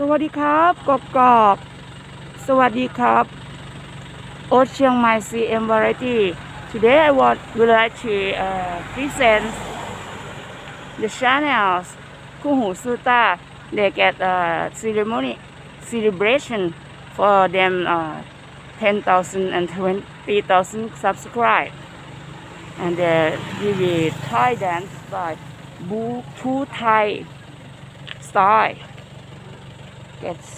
สวัสดีครับกบกอบ สวัสดีครับ โอ๊ตเชียงใหม่ CM Variety Today I want would like to uh, present the channels คู่หูซูตา they get a ceremony celebration for them uh, 10,000 and 20,000 subscribe and uh, we will Thai dance by Boo Two Thai style gets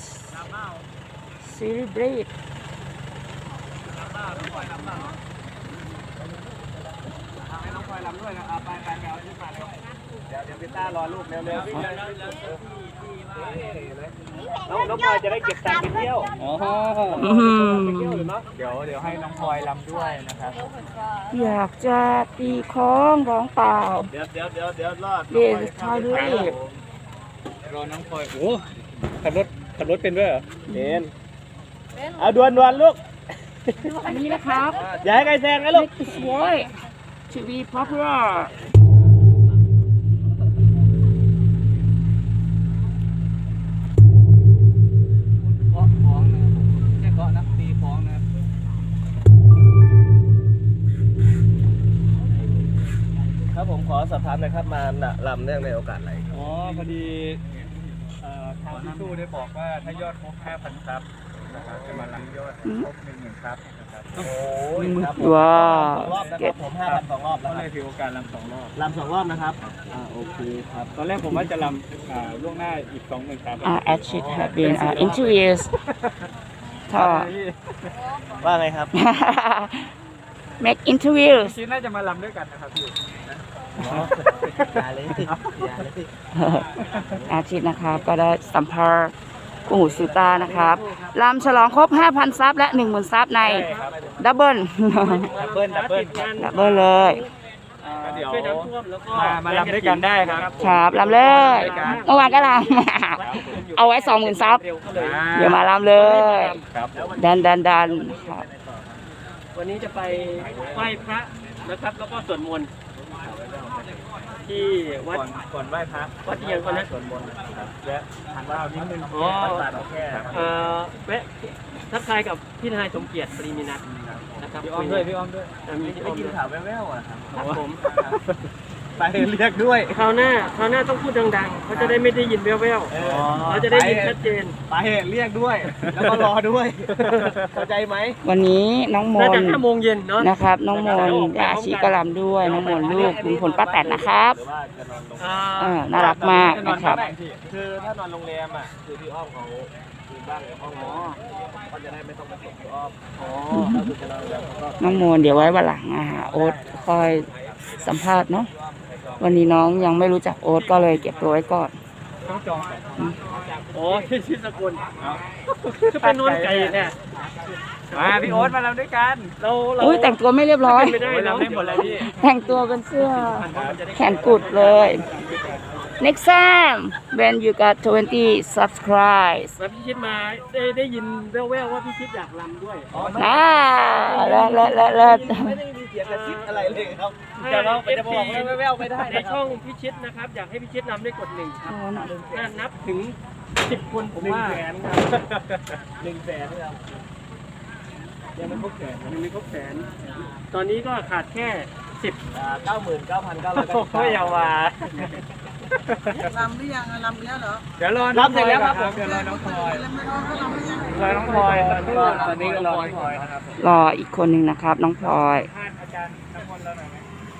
celebrate น้องพลอยลำด้วยนะครับไปไปไปเอาที่มาเร็วเดี๋ยวเดี๋ยวพี่ต้ารอลูกเร็วเร็วน้องน้องพลอยจะได้เก็บตังค์ไปเที่ยวอ๋ออื้อหือไปเช่อเดี๋ยวเดี๋ยวให้น้องพลอยลำด้วยนะครับ อยากจะตีค้องร้องเปล่า เดี๋ยวเดี๋ยวเดี๋ยวเดี๋ยวรอดเดี๋ยวทายด้วยรอน้องพลอยโอ้ ขับรถขับรถเป็นด้วยเหรอเป็นเอาดวนดวนลูก อันนี้นะครับ อย่าให้ใครแซงนะลูก Make this boy to be popular เคาะฟ้องนะครับแค่เคาะนะตีฟ้องนะครับ ครับผมขอสอบถามหน่อยครับมาลำเนื่องในโอกาสอะไรอ๋อพอดีเอ่อ ทางพี่ตู้ได้บอกว่าถ้ายอดครบ5,000ครับนะครับจะมาลังยอดครบ10,000ครับนะครับโอ้ยครับผมว้าวสองรอบนะครับผมห้าพันสองรอบก็แล้วคเลรับยถือโอกาสลำสองรอบลำสองรอบนะครับอ่าโอเคครับตอนแรกผมว่าจะลำอ่าล่วงหน้าอีก20,000ครับ uh, as it have been uh, interviews ถ้าว่าไงครับ make interviews คิดน่าจะมาลำด้วยกันนะครับพี่ อย่าเลยอย่าเลยอาทิตย์นะครับก็ได้สัมภาษณ์กุ้งหูซูต้านะครับลำฉลองครบ 5,000 ซับและ 10,000 ซับในดับเบิลดับเบิ้ลดับเบิ้ลดับเบิลเลย เดี๋ยวมามาลำด้วยกันได้ครับครับลำเลยเมื่อวานก็ลำเอาไว้ 20,000 ซับเดี๋ยวมาลำเลยครับผมดันดันดันครับวันนี้จะไปไหว้พระนะครับ แล้วก็สวดมนต์ ที่วัด ก่อนก่อนไหว้พระวัดเอียงก่อนนะ สวดมนต์นะครับและทานข้าวนิดนึงอ๋อ วัดป่าดอกแค่เอ่อแวะทักทายกับพี่นายสมเกียรติปริมินัทนะครับพี่อ้อมด้วยพี่อ้อมด้วย อ่ามีพี่อ้ได้อมยินด้วยข่าวแว่วๆอะครับ ครับผม ไปเรียกด้วย คราวหน้าคราวหน้าต้องพูดดังๆเขาจะได้ไม่ได้ยินแว่วเออๆเราจะได้ยินชัดเจน ไปเรียกด้วย แล้วก็รอด้วยเข้าใจไหม วันนี้น้องมน่าจะนห้าโมงเย็นเนาะ นะครับ น้องมนยาชีกระลำด้วย น้องมนลูกลุงพลป้าแตนนะครับ หรือว่าจะนอนโรงแรอ่ามเออน่ารักมากนะครับคือถ้านอนโรงแรมอะคือพี่อ้อมเขามีบ้านในห้องนอนก็จะได้ไม่ต้องมาส่งพี่อ้อมอ๋อถ้าคือจะนอนโรงแรมเขาก็น้องมนเดี๋ยวไว้วันหลังอะโอ๊ตคอยสัมภาษณ์เนาะ วันนี้น้องยังไม่รู้จักโอ๊ตก็เลยเก็บตัวไว้ก่อนต้องจองก่อนโอ้ที่ชื่อสกุลคือเป็นนวลไก่เนี่ยมาพี่โอ๊ตมาลำด้วยกัน เราเราอุ้ยแต่งตัวไม่เรียบร้อยไม่ได้โอ๊ตเนาะลำได้หมดเลยพี่แต่งตัวเป็นเสื้อ แขนกุดเลย next time when you got 20 subscribes แล้วพี่ชิดมาได้ได้ยินแว่วๆว่าพี่ชิดอยากรำด้วยอ่าแล้วแล้วแล้วแล้วไม่ได้มี เสียงกระซิบอะไรเลยครับให้แต่เราจะ FC บอกแว่วๆไม่ได้ในนะคช่รัอบงพี่ชิดนะครับ อยากให้พี่ชิดนำได้กดหนึ่งครับน่านับถึงสิบคนผมหนึ่งว่าแสนครับหนึ่งแสนครับยังไม่ครบแสนยังไม่ครบแสน ตอนนี้ก็ขาดแค่สิบเก้าหมื่นเก้าพันเก้าร้อยโอ้ยอย่าว่าลำหรือยังอะลำแล้วเหรอ เดี๋ยวรอน้องพลอยก่อนครับเดี๋ยวรอน้องพลอยแล้วไม่รอก็ลำหรือยังรอน้องพลอยสักครู่ตอนนี้ก็รอน้องพลอยนะครับรออีกคนหนึ่งนะครับ น้องพลอยท่านอาจารย์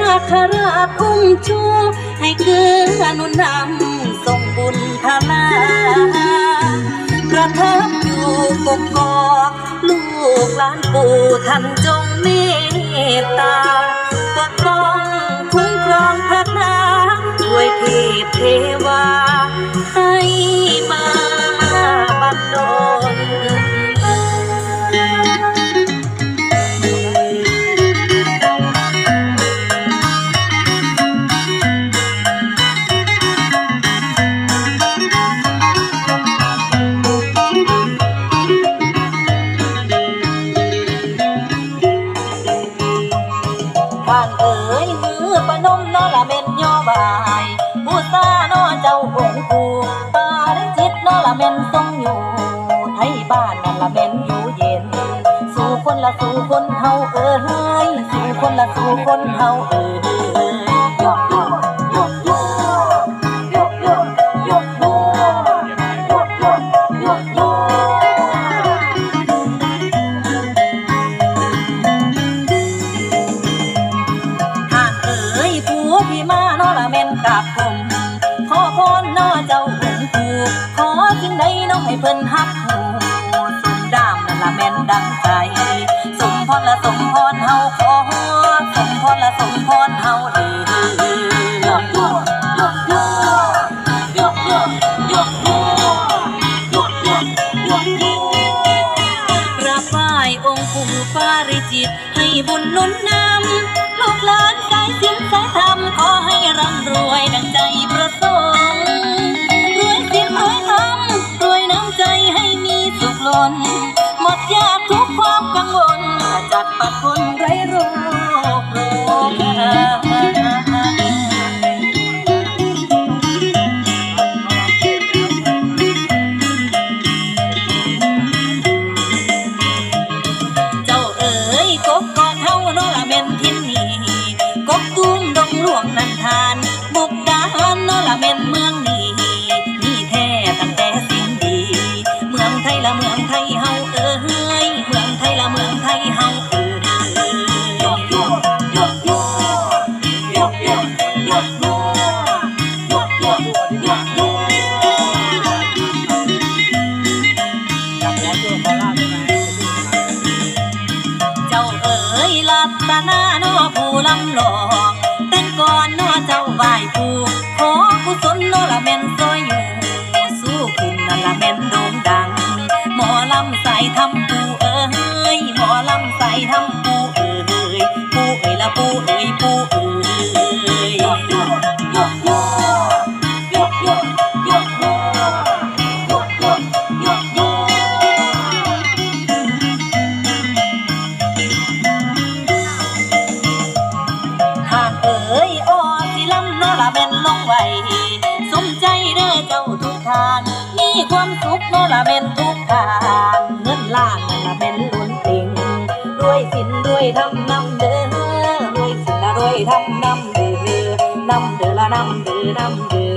นาคราชอุ้มชูให้เกื้อหนุนนำส่งบุญพลาประทับอยู่กกอกลูกหลานปู่ท่านจงเมตตาปกป้องคุ้มครองพระนาด้วยเทพเทวา ให้มาบันดล นเฮาเอ้ยสู่คนละสู่คนเฮาเอ้ยยกยกยกยกยกยกยกยกยกยกยกยกหากเอ้ยผู้ที่มาเนละแม่นกับ 好冷 สนนอละแมนซอยอยู่สู้คุ้นนั่ละแมนโด่งดัง หมอลำใส่ทำปูเอ้ยหมอลำใส่ทำปูเอ้ยปูเอ้ยละปูเอ้ยปูเอ้ย โนละเม็นทุกการเงินล้านละเม็นล้วนติ่งรวยสินรวยทำนำเดือรวยสินละรวยทำนำเดือนำเดือละนำเดือนำเดือ